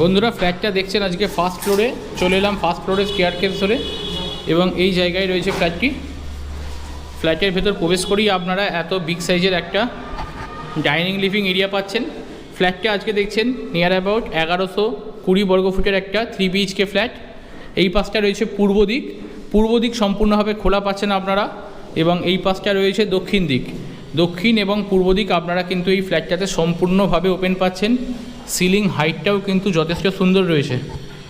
বন্ধুরা ফ্ল্যাটটা দেখছেন আজকে ফার্স্ট ফ্লোরে চলে এলাম ফার্স্ট ফ্লোরে স্কেয়ার কেস ধরে। এবং এই জায়গায় রয়েছে ফ্ল্যাটটি ফ্ল্যাটের ভেতর প্রবেশ করেই আপনারা এত বিগ সাইজের একটা ডাইনিং লিভিং এরিয়া পাচ্ছেন। ফ্ল্যাটটা আজকে দেখছেন নিয়ার অ্যাবাউট এগারোশো কুড়ি বর্গ ফুটের একটা থ্রি বিএইচকে ফ্ল্যাট এই পাশটা রয়েছে পূর্ব দিক। পূর্ব দিক সম্পূর্ণভাবে খোলা পাচ্ছেন আপনারা। এবং এই পাশটা রয়েছে দক্ষিণ দিক। দক্ষিণ এবং পূর্ব দিক আপনারা কিন্তু এই ফ্ল্যাটটাতে সম্পূর্ণভাবে ওপেন পাচ্ছেন। সিলিং হাইটটাও কিন্তু যথেষ্ট সুন্দর রয়েছে।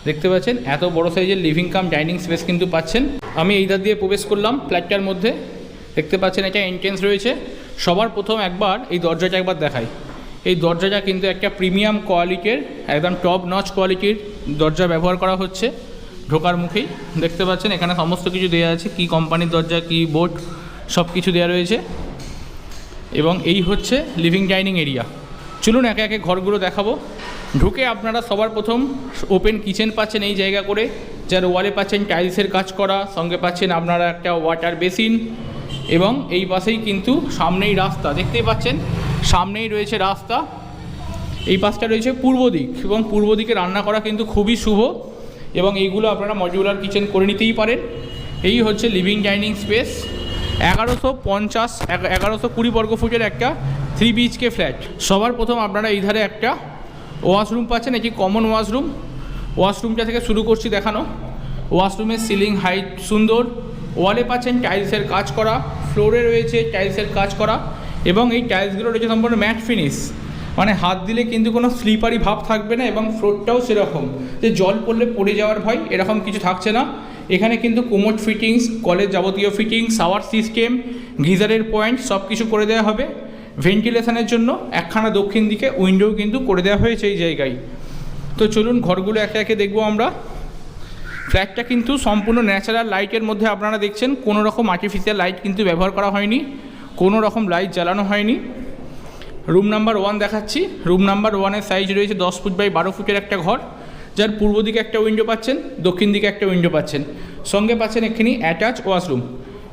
দেখতে পাচ্ছেন, এত বড় সাইজের লিভিং কাম ডাইনিং স্পেস কিন্তু পাচ্ছেন। আমি এই ধার দিয়ে প্রবেশ করলাম ফ্ল্যাটটার মধ্যে। দেখতে পাচ্ছেন এটা এন্ট্রেন্স রয়েছে। সবার প্রথম একবার এই দরজাটা একবার দেখাই। এই দরজাটা কিন্তু একটা প্রিমিয়াম কোয়ালিটির একদম টপ নচ কোয়ালিটির দরজা ব্যবহার করা হচ্ছে। ঢোকার মুখেই দেখতে পাচ্ছেন, এখানে সমস্ত কিছু দেওয়া আছে। কি কোম্পানির দরজা, কি বোর্ড সব কিছু দেওয়া রয়েছে। এবং এই হচ্ছে লিভিং ডাইনিং এরিয়া চলুন একে একে ঘরগুলো দেখাবো। ঢুকে আপনারা সবার প্রথম ওপেন কিচেন পাচ্ছেন এই জায়গা করে। যার ওয়ালে পাচ্ছেন টাইলসের কাজ করা, সঙ্গে পাচ্ছেন আপনারা একটা ওয়াটার বেসিন এবং এই পাশেই কিন্তু সামনেই রাস্তা। দেখতেই পাচ্ছেন, সামনেই রয়েছে রাস্তা। এই পাশটা রয়েছে পূর্ব দিক এবং পূর্ব দিকে রান্না করা কিন্তু খুবই শুভ এবং এইগুলো আপনারা মডিউলার কিচেন করে নিতেই পারেন। এই হচ্ছে লিভিং ডাইনিং স্পেস এগারোশো পঞ্চাশ, এগারোশো কুড়ি বর্গ ফুটের একটা থ্রি বিএইচকে ফ্ল্যাট সবার প্রথম আপনারা এই ধারে একটা ওয়াশরুম পাচ্ছেন এটি কমন ওয়াশরুম ওয়াশরুমটা থেকে শুরু করছি দেখানো। ওয়াশরুমের সিলিং হাইট সুন্দর। ওয়ালে পাচ্ছেন টাইলসের কাজ করা। ফ্লোরে রয়েছে টাইলসের কাজ করা। এবং এই টাইলসগুলো রয়েছে সম্পূর্ণ ম্যাট ফিনিশ মানে হাত দিলে কিন্তু কোনো স্লিপারি ভাব থাকবে না এবং ফ্লোরটাও সেরকম। যে জল পড়লে পড়ে যাওয়ার ভয়, এরকম কিছু থাকছে না। এখানে কিন্তু কোমোড ফিটিংস কলের যাবতীয় ফিটিংস শাওয়ার সিস্টেম গিজারের পয়েন্ট সব কিছু করে দেওয়া হবে। ভেন্টিলেশনের জন্য একখানা দক্ষিণ দিকে উইন্ডো কিন্তু করে দেওয়া হয়েছে এই জায়গায়। তো চলুন ঘরগুলো একে একে দেখব আমরা। ফ্ল্যাটটা কিন্তু সম্পূর্ণ ন্যাচারাল লাইটের মধ্যে আপনারা দেখছেন কোনো রকম আর্টিফিশিয়াল লাইট কিন্তু ব্যবহার করা হয়নি কোনো রকম লাইট জ্বালানো হয়নি। রুম নাম্বার ওয়ান দেখাচ্ছি। রুম নাম্বার ওয়ানের সাইজ রয়েছে দশ ফুট বাই বারো ফুটের একটা ঘর, যার পূর্ব দিকে একটা উইন্ডো পাচ্ছেন, দক্ষিণ দিকে একটা উইন্ডো পাচ্ছেন। সঙ্গে পাচ্ছেন এখানে অ্যাটাচ ওয়াশরুম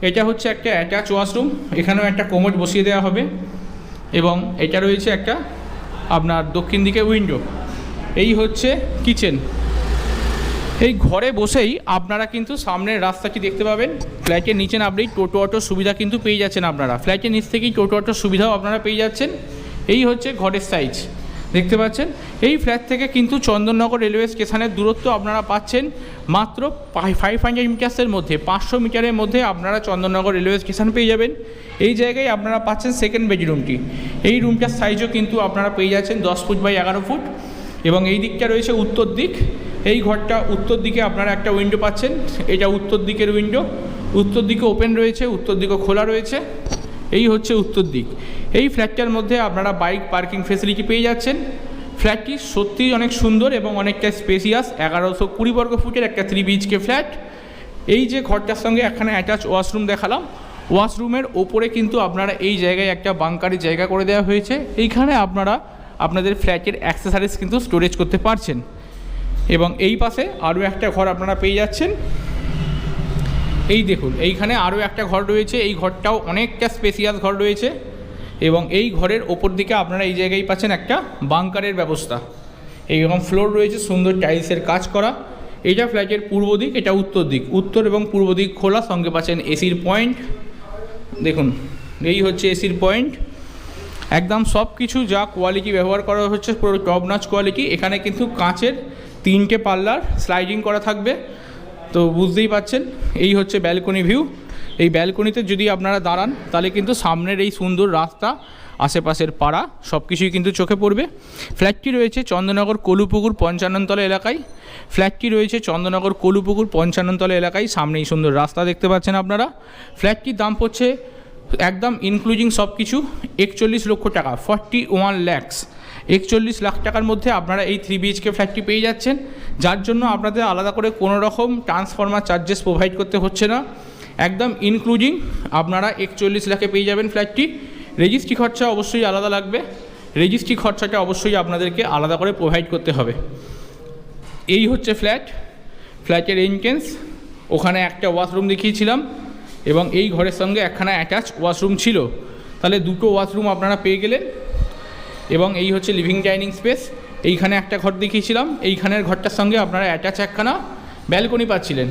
এটা হচ্ছে একটা অ্যাটাচ ওয়াশরুম এখানেও একটা কোমোড বসিয়ে দেওয়া হবে। এবং এটা রয়েছে একটা আপনার দক্ষিণ দিকে উইন্ডো। এই হচ্ছে কিচেন। এই ঘরে বসেই আপনারা কিন্তু সামনের রাস্তাটি দেখতে পাবেন। ফ্ল্যাটের নিচে নামলেই টোটো অটোর সুবিধা কিন্তু পেয়ে যাচ্ছেন আপনারা। ফ্ল্যাটের নিচ থেকেই টোটো অটোর সুবিধাও আপনারা পেয়ে যাচ্ছেন। এই হচ্ছে ঘরের সাইজ দেখতে পাচ্ছেন? এই ফ্ল্যাট থেকে কিন্তু চন্দননগর রেলওয়ে স্টেশনের দূরত্ব আপনারা পাচ্ছেন মাত্র ফাইভ হান্ড্রেড মিটার্সের মধ্যে, পাঁচশো মিটারের মধ্যে আপনারা চন্দননগর রেলওয়ে স্টেশন পেয়ে যাবেন। এই জায়গায় আপনারা পাচ্ছেন সেকেন্ড বেডরুমটি এই রুমটার সাইজও কিন্তু আপনারা পেয়ে যাচ্ছেন দশ ফুট বাই এগারো ফুট এবং এই দিকটা রয়েছে উত্তর দিক। এই ঘরটা উত্তর দিকে আপনারা একটা উইন্ডো পাচ্ছেন। এটা উত্তর দিকের উইন্ডো উত্তর দিকে ওপেন রয়েছে, উত্তর দিকে খোলা রয়েছে। এই হচ্ছে উত্তর দিক। এই ফ্ল্যাটটার মধ্যে আপনারা বাইক পার্কিং ফেসিলিটি পেয়ে যাচ্ছেন। ফ্ল্যাটটি সত্যিই অনেক সুন্দর এবং অনেকটা স্পেসিয়াস এগারোশো কুড়ি বর্গ ফুটের একটা থ্রি বিএইচকে ফ্ল্যাট এই যে ঘরটার সঙ্গে এখানে অ্যাটাচ ওয়াশরুম দেখালাম। ওয়াশরুমের ওপরে কিন্তু আপনারা এই জায়গায় একটা বাংকারি জায়গা করে দেওয়া হয়েছে। এইখানে আপনারা আপনাদের ফ্ল্যাটের অ্যাক্সেসারিজ কিন্তু স্টোরেজ করতে পারছেন। এবং এই পাশে আরও একটা ঘর আপনারা পেয়ে যাচ্ছেন। এই দেখুন, এইখানে আরও একটা ঘর রয়েছে, এই ঘরটাও অনেকটা স্পেসিয়াস ঘর রয়েছে এবং এই ঘরের ওপর দিকে আপনারা এই জায়গায় পাচ্ছেন একটা বাংকারের ব্যবস্থা। এইরকম ফ্লোর রয়েছে, সুন্দর টাইলসের কাজ করা। এটা ফ্ল্যাটের পূর্ব দিক, এটা উত্তর দিক। উত্তর এবং পূর্ব দিক খোলা, সঙ্গে পাচ্ছেন এসির পয়েন্ট দেখুন, এই হচ্ছে এসির পয়েন্ট একদম সব কিছু যা কোয়ালিটি ব্যবহার করা হচ্ছে, পুরো টপ নাচ কোয়ালিটি এখানে কিন্তু কাঁচের তিনটে পাল্লার স্লাইডিং করা থাকবে। তো বুঝতেই পাচ্ছেন, এই হচ্ছে ব্যালকনি ভিউ এই ব্যালকনিতে যদি আপনারা দাঁড়ান, তাহলে কিন্তু সামনের এই সুন্দর রাস্তা, আশেপাশের পাড়া সব কিছুই কিন্তু চোখে পড়বে। ফ্ল্যাটটি রয়েছে চন্দ্রনগর কলুপুকুর পঞ্চাননতলা এলাকায়। ফ্ল্যাটটি রয়েছে চন্দ্রনগর কলুপুকুর পঞ্চাননতলা এলাকায়। সামনেই সুন্দর রাস্তা দেখতে পাচ্ছেন আপনারা। ফ্ল্যাটটির দাম পড়ছে একদম ইনক্লুডিং সব কিছু একচল্লিশ লক্ষ টাকা ফর্টি ওয়ান ল্যাক্স একচল্লিশ লাখ টাকার মধ্যে আপনারা এই থ্রি বিএইচকে ফ্ল্যাটটি পেয়ে যাচ্ছেন। যার জন্য আপনাদের আলাদা করে কোনো রকম ট্রান্সফর্মার চার্জেস প্রোভাইড করতে হচ্ছে না। একদম ইনক্লুডিং আপনারা একচল্লিশ লাখে পেয়ে যাবেন ফ্ল্যাটটি রেজিস্ট্রি খরচা অবশ্যই আলাদা লাগবে। রেজিস্ট্রি খরচাটা অবশ্যই আপনাদেরকে আলাদা করে প্রোভাইড করতে হবে। এই হচ্ছে ফ্ল্যাট ফ্ল্যাটের এন্ট্রেন্স ওখানে একটা ওয়াশরুম দেখিয়েছিলাম এবং এই ঘরের সঙ্গে একখানা অ্যাটাচ ওয়াশরুম ছিল। তাহলে দুটো ওয়াশরুম আপনারা পেয়ে গেলেন। এবং এই হচ্ছে লিভিং ডাইনিং স্পেস এইখানে একটা ঘর দেখিয়েছিলাম। এইখানের ঘরটার সঙ্গে আপনারা অ্যাটাচ একখানা ব্যালকনি পাচ্ছিলেন।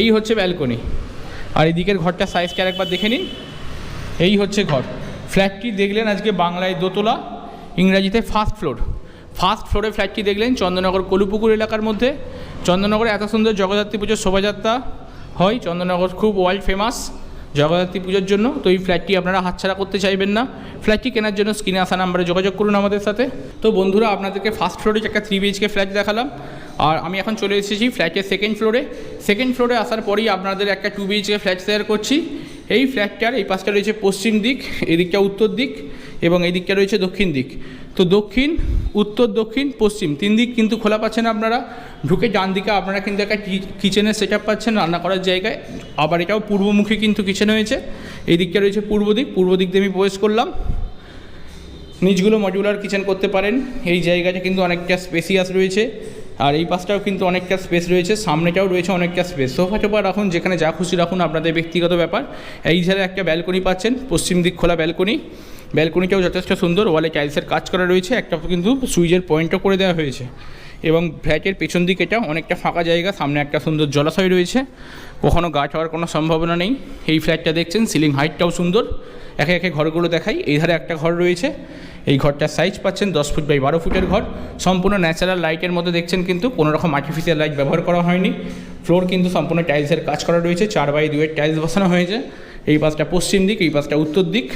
এই হচ্ছে ব্যালকনি আর এদিকের ঘরটা সাইজকে আরেকবার দেখে নিন। এই হচ্ছে ঘর। ফ্ল্যাটটি দেখলেন আজকে বাংলায় দোতলা, ইংরাজিতে ফার্স্ট ফ্লোর ফার্স্ট ফ্লোরে ফ্ল্যাটটি দেখলেন চন্দননগর কলুপুকুর এলাকার মধ্যে। চন্দননগরে এত সুন্দর জগদ্ধাত্রী পুজোর শোভাযাত্রা হয়। চন্দননগর খুব ওয়ার্ল্ড ফেমাস জগদ্ধাত্রী পুজোর জন্য, তো এই ফ্ল্যাটটি আপনারা হাতছাড়া করতে চাইবেন না। ফ্ল্যাটটি কেনার জন্য স্ক্রিনে আসা নাম্বারে যোগাযোগ করুন আমাদের সাথে। তো বন্ধুরা, আপনাদেরকে ফার্স্ট ফ্লোরে একটা থ্রি বিএইচকে ফ্ল্যাট দেখালাম, আর আমি এখন চলে এসেছি ফ্ল্যাটের সেকেন্ড ফ্লোরে সেকেন্ড ফ্লোরে আসার পরেই আপনাদের একটা টু বিএইচকে ফ্ল্যাট শেয়ার করছি। এই ফ্ল্যাটটার এই পাশটা রয়েছে পশ্চিম দিক, এদিকটা উত্তর দিক। এবং এই দিকটা রয়েছে দক্ষিণ দিক। তো দক্ষিণ, উত্তর দক্ষিণ, পশ্চিম, তিন দিক কিন্তু খোলা পাচ্ছেন আপনারা। ঢুকে ডান দিকে আপনারা কিন্তু একটা কিচেনের সেট পাচ্ছেন, রান্না করার জায়গায়। আবার এটাও পূর্বমুখী কিন্তু কিচেন হয়েছে। এই দিকটা রয়েছে পূর্ব দিক। পূর্ব দিক দিয়ে আমি প্রবেশ করলাম। নিচগুলো মডিউলার কিচেন করতে পারেন। এই জায়গাটা কিন্তু অনেকটা স্পেসিয়াস রয়েছে। আর এই পাশটাও কিন্তু অনেকটা স্পেস রয়েছে। সামনেটাও রয়েছে অনেকটা স্পেস সোফা টোফা রাখুন, যেখানে যা খুশি রাখুন, আপনাদের ব্যক্তিগত ব্যাপার। এই ধারে একটা ব্যালকনি পাচ্ছেন, পশ্চিম দিক খোলা ব্যালকনি ব্যালকনিটাও যথেষ্ট সুন্দর, ওয়ালে টাইলসের কাজ করা রয়েছে, একটা কিন্তু সুইচের পয়েন্টও করে দেওয়া হয়েছে। এবং ফ্ল্যাটের পেছন দিক এটা অনেকটা ফাঁকা জায়গা, সামনে একটা সুন্দর জলাশয় রয়েছে। কখনো গাছ হওয়ার কোনো সম্ভাবনা নেই। এই ফ্ল্যাটটা দেখছেন, সিলিং হাইটটাও সুন্দর। একে একে ঘরগুলো দেখাই। এই ধারে একটা ঘর রয়েছে। এই ঘরটার সাইজ পাচ্ছেন দশ ফুট বাই বারো ফুটের ঘর। সম্পূর্ণ ন্যাচারাল লাইটের মধ্যে দেখছেন কিন্তু কোনো রকম আর্টিফিশিয়াল লাইট ব্যবহার করা হয়নি। ফ্লোর কিন্তু সম্পূর্ণ টাইলসের কাজ করা রয়েছে। চার বাই দুয়ের টাইলস বসানো হয়েছে। এই পাশটা পশ্চিম দিক, এই পাশটা উত্তর দিক,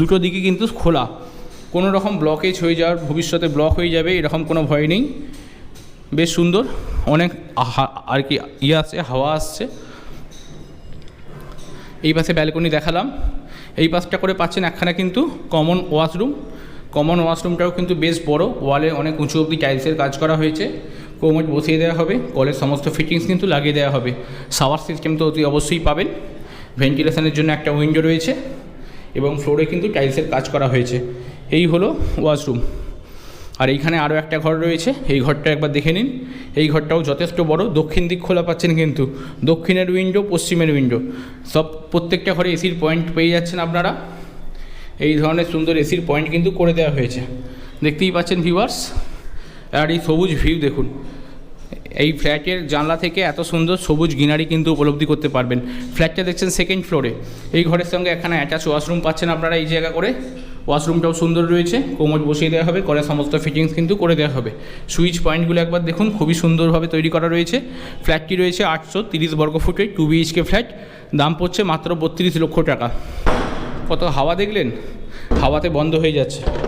দুটো দিকই কিন্তু খোলা। কোনো রকম ব্লকেজ হয়ে যাওয়ার, ভবিষ্যতে ব্লক হয়ে যাবে, এরকম কোনো ভয় নেই। বেশ সুন্দর, অনেক আর কি ইয়ে আসছে হাওয়া আসছে। এই পাশে ব্যালকনি দেখালাম। এই পাশটা করে পাচ্ছেন একখানা কিন্তু কমন ওয়াশরুম কমন ওয়াশরুমটাও কিন্তু বেশ বড় ওয়ালে অনেক উঁচু অবধি টাইলসের কাজ করা হয়েছে। কোমোট বসিয়ে দেওয়া হবে কলের সমস্ত ফিটিংস কিন্তু লাগিয়ে দেওয়া হবে। শাওয়ার সিস্টেম তো অতি অবশ্যই পাবেন। ভেন্টিলেশনের জন্য একটা উইন্ডো রয়েছে এবং ফ্লোরে কিন্তু টাইলসের কাজ করা হয়েছে। এই হলো ওয়াশরুম। আর এইখানে আরও একটা ঘর রয়েছে। এই ঘরটা একবার দেখে নিন। এই ঘরটাও যথেষ্ট বড়। দক্ষিণ দিক খোলা পাচ্ছেন কিন্তু। দক্ষিণের উইন্ডো, পশ্চিমের উইন্ডো। সব প্রত্যেকটা ঘরে এসির পয়েন্ট পেয়ে যাচ্ছেন আপনারা। এই ধরনের সুন্দর এসির পয়েন্ট কিন্তু করে দেওয়া হয়েছে। দেখতেই পাচ্ছেন ভিউয়ার্স আর এই সবুজ ভিউ দেখুন। এই ফ্ল্যাটের জানলা থেকে এত সুন্দর সবুজ গ্রিনারি কিন্তু উপলব্ধি করতে পারবেন। ফ্ল্যাটটা দেখছেন সেকেন্ড ফ্লোরে এই ঘরের সঙ্গে এখানে অ্যাটাচ ওয়াশরুম পাচ্ছেন আপনারা এই জায়গা করে। ওয়াশরুমটাও সুন্দর রয়েছে, কোমর বসিয়ে দেওয়া হবে করে সমস্ত ফিটিংস কিন্তু করে দেওয়া হবে। সুইচ পয়েন্টগুলো একবার দেখুন, খুবই সুন্দরভাবে তৈরি করা রয়েছে। ফ্ল্যাটটি রয়েছে আটশো তিরিশ বর্গ ফুটে টু বিএইচকে ফ্ল্যাট দাম পড়ছে মাত্র বত্রিশ লক্ষ টাকা। কত হাওয়া দেখলেন? হাওয়াতে বন্ধ হয়ে যাচ্ছে।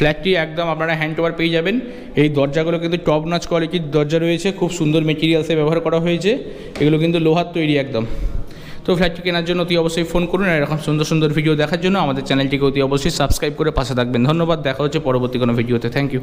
ফ্ল্যাটটি একদম আপনারা হ্যান্ড ওভার পেয়ে যাবেন। এই দরজাগুলো কিন্তু টপ নাচ কোয়ালিটির দরজা রয়েছে, খুব সুন্দর মেটেরিয়ালসে ব্যবহার করা হয়েছে। এগুলো কিন্তু লোহার তৈরি একদম। তো ফ্ল্যাটটি কেনার জন্য অতি অবশ্যই ফোন করুন আর এরকম সুন্দর সুন্দর ভিডিও দেখার জন্য আমাদের চ্যানেলটিকে অতি অবশ্যই সাবস্ক্রাইব করে পাশে থাকবেন। ধন্যবাদ, দেখা হচ্ছে পরবর্তী কোনো ভিডিওতে থ্যাংক ইউ